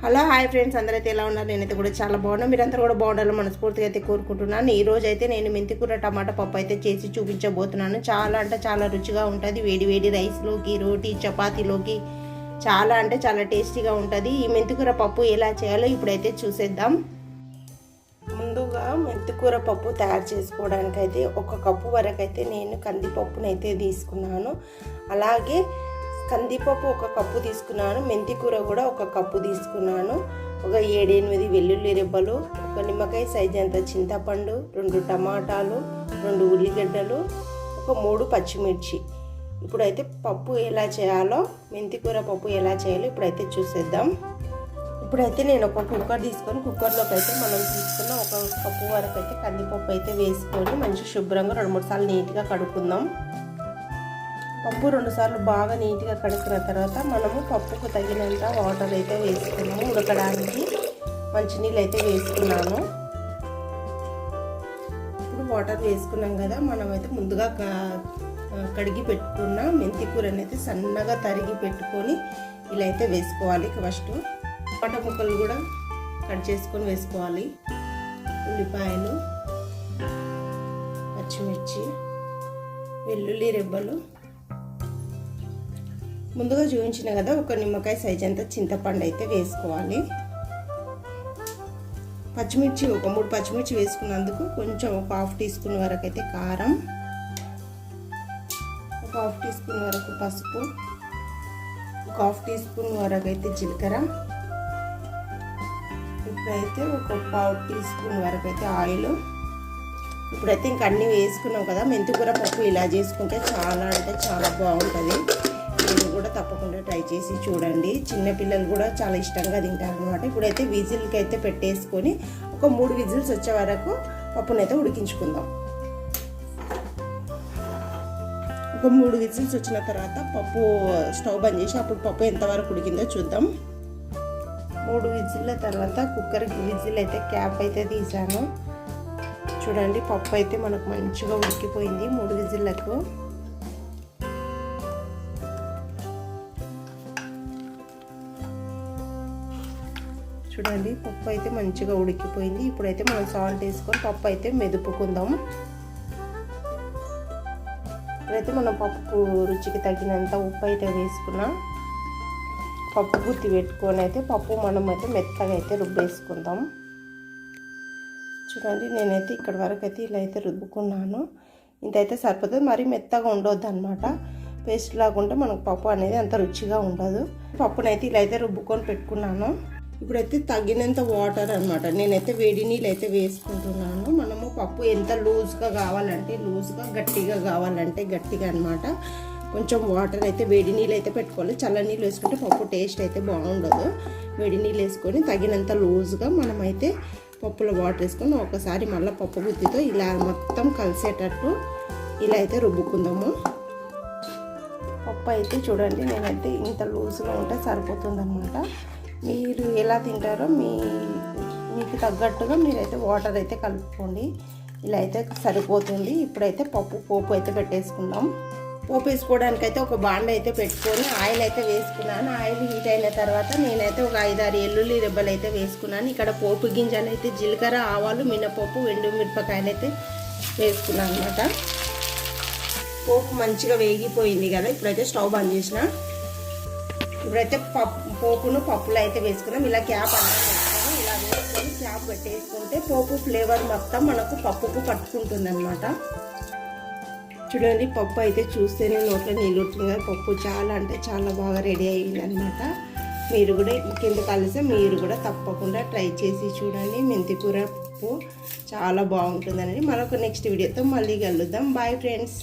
Hello hi friends. అందరైతే ఎలా ఉన్నారు? నేనైతే కూడా చాలా బాగున్నాను. మీరందరూ కూడా బాగుండాలని మనస్ఫూర్తిగా అయితే కోరుకుంటున్నాను. ఈ రోజు అయితే నేను మెంతికూర టమాటా పప్పు అయితే చేసి చూపించబోతున్నాను. చాలా అంటే చాలా రుచిగా ఉంటుంది. వేడి వేడి రైస్లోకి రోటీ చపాతీలోకి చాలా అంటే చాలా టేస్టీగా ఉంటుంది. ఈ మెంతికూర పప్పు ఎలా చేయాలో ఇప్పుడైతే చూసేద్దాం. ముందుగా మెంతికూర పప్పు తయారు చేసుకోవడానికి అయితే ఒక కప్పు వరకు అయితే నేను కందిపప్పునైతే తీసుకున్నాను. అలాగే కందిపప్పు ఒక కప్పు తీసుకున్నాను మెంతికూర కూడా ఒక కప్పు తీసుకున్నాను. ఒక ఏడెనిమిది వెల్లుల్లి రెబ్బలు ఒక నిమ్మకాయ సైజు అంత చింతపండు రెండు టమాటాలు రెండు ఉల్లిగడ్డలు ఒక మూడు పచ్చిమిర్చి. ఇప్పుడైతే పప్పు ఎలా చేయాలో మెంతికూర పప్పు ఎలా చేయాలో ఇప్పుడైతే చూసేద్దాం. ఇప్పుడైతే నేను ఒక కుక్కర్ తీసుకొని కుక్కర్లోకి అయితే మనం తీసుకున్న ఒక కప్పు వరకు అయితే కందిపప్పు అయితే వేసుకొని మంచి శుభ్రంగా రెండు మూడు సార్లు నీట్గా కడుక్కుందాం. పప్పు రెండుసార్లు బాగా నీట్గా కడుక్కున్న తర్వాత మనము పప్పుకు తగినంత వాటర్ అయితే వేసుకున్నాము. ఉడకడానికి మంచినీళ్ళు అయితే వేసుకున్నాను. ఇప్పుడు వాటర్ వేసుకున్నాం కదా మనమైతే ముందుగా కడిగి పెట్టుకున్న మెంతి కూరని అయితే సన్నగా తరిగి పెట్టుకొని ఇలా అయితే వేసుకోవాలి. ఫస్ట్ పట ముక్కలు కూడా కట్ చేసుకొని వేసుకోవాలి. ఉల్లిపాయలు పచ్చిమిర్చి వెల్లుల్లి రెబ్బలు ముందుగా చూపించిన కదా ఒక నిమ్మకాయ సైజ్ అంతా చింతపండు అయితే వేసుకోవాలి. పచ్చిమిర్చి ఒక మూడు పచ్చిమిర్చి వేసుకున్నందుకు కొంచెం ఒక హాఫ్ టీ స్పూన్ వరకు అయితే కారం ఒక హాఫ్ టీ స్పూన్ వరకు పసుపు ఒక హాఫ్ టీ స్పూన్ వరకు అయితే జీలకర్ర ఇప్పుడైతే ఒక పావు టీ స్పూన్ వరకు అయితే ఆయిల్. ఇప్పుడైతే ఇంక అన్నీ వేసుకున్నాం కదా మెంతికూర పప్పు ఇలా చేసుకుంటే చాలా అంటే చాలా బాగుంటుంది. మీరు కూడా తప్పకుండా ట్రై చేసి చూడండి. చిన్నపిల్లలు కూడా చాలా ఇష్టంగా తింటారు అనమాట ఇప్పుడైతే విజిల్కి అయితే పెట్టేసుకొని ఒక మూడు విజిల్స్ వచ్చే వరకు పప్పునైతే ఉడికించుకుందాం. ఒక మూడు విజిల్స్ వచ్చిన తర్వాత పప్పు స్టవ్ బంద్ చేసి అప్పుడు పప్పు ఎంతవరకు ఉడికిందో చూద్దాం. మూడు విజిల్ల తర్వాత కుక్కర్కి విజిల్ అయితే క్యాప్ అయితే తీసాను. చూడండి పప్పు అయితే మనకు మంచిగా ఉడికిపోయింది మూడు విజిల్లకు. చూడండి పప్పు అయితే మంచిగా ఉడికిపోయింది. ఇప్పుడైతే మనం సాల్ట్ వేసుకొని పప్పు అయితే మెదుపుకుందాం. ఇప్పుడైతే మనం పప్పు రుచికి తగినంత ఉప్పు అయితే వేసుకున్నాం పప్పు గుత్తి పెట్టుకొని అయితే పప్పు మనం అయితే మెత్తగా అయితే రుబ్బేసుకుందాం. చూడండి నేనైతే ఇక్కడ వరకు అయితే ఇలా అయితే రుబ్బుకున్నాను. ఇంతైతే సరిపోతుంది. మరీ మెత్తగా ఉండొద్దు అనమాట పేస్ట్ లాగుంటే మనకు పప్పు అనేది అంత రుచిగా ఉండదు. పప్పునైతే ఇలా అయితే రుబ్బుకొని పెట్టుకున్నాను. ఇప్పుడైతే తగినంత వాటర్ అనమాట నేనైతే వేడి నీళ్ళు అయితే వేసుకుంటున్నాను. మనము పప్పు ఎంత లూజ్గా కావాలంటే లూజ్గా గట్టిగా కావాలంటే గట్టిగా అనమాట కొంచెం వాటర్ అయితే వేడి నీళ్ళు అయితే పెట్టుకోవాలి. చల్ల నీళ్ళు వేసుకుంటే పప్పు టేస్ట్ అయితే బాగుండదు. వేడి నీళ్ళు వేసుకొని తగినంత లూజ్గా మనమైతే పప్పులో వాటర్ వేసుకొని ఒకసారి మళ్ళీ పప్పు గుత్తితో ఇలా మొత్తం కలిసేటట్టు ఇలా అయితే రుబ్బుకుందాము. పప్పు అయితే చూడండి నేనైతే ఇంత లూజ్గా ఉంటే సరిపోతుంది అనమాట మీరు ఎలా తింటారో మీ మీకు తగ్గట్టుగా మీరైతే వాటర్ అయితే కలుపుకోండి. ఇలా అయితే సరిపోతుంది. ఇప్పుడైతే పప్పు పోపు అయితే పెట్టేసుకుందాం. పోపు వేసుకోవడానికి అయితే ఒక బాండ అయితే పెట్టుకొని ఆయిల్ అయితే వేసుకున్నాను. ఆయిల్ హీట్ అయిన తర్వాత నేనైతే ఒక ఐదారు ఎల్లుల్లి రెబ్బలు అయితే వేసుకున్నాను. ఇక్కడ పోపు గింజలు అయితే జీలకర్ర ఆవాలు మినపప్పు ఎండు మిరపకాయలు అయితే వేసుకున్నాను అనమాట పోపు మంచిగా వేగిపోయింది కదా. ఇప్పుడైతే స్టవ్ బంద్ చేసిన. ఇప్పుడైతే పప్పు పోపును పప్పులో అయితే వేసుకున్నాం. ఇలా క్యాప్ అన్నం పెట్టుకొని ఇలా వేసుకొని క్యాప్ పెట్టేసుకుంటే పోపు ఫ్లేవర్ మొత్తం మనకు పప్పుకు పట్టుకుంటుంది అనమాట చూడండి పప్పు అయితే చూస్తేనే నోట్లో నీళ్ళు ఉంటుంది పప్పు చాలా అంటే చాలా బాగా రెడీ అయ్యింది అనమాట మీరు కూడా కింద కలిసి మీరు కూడా తప్పకుండా ట్రై చేసి చూడండి. మెంతికూర పప్పు చాలా బాగుంటుందని మరొక నెక్స్ట్ వీడియోతో మళ్ళీ కలుద్దాం. Bye friends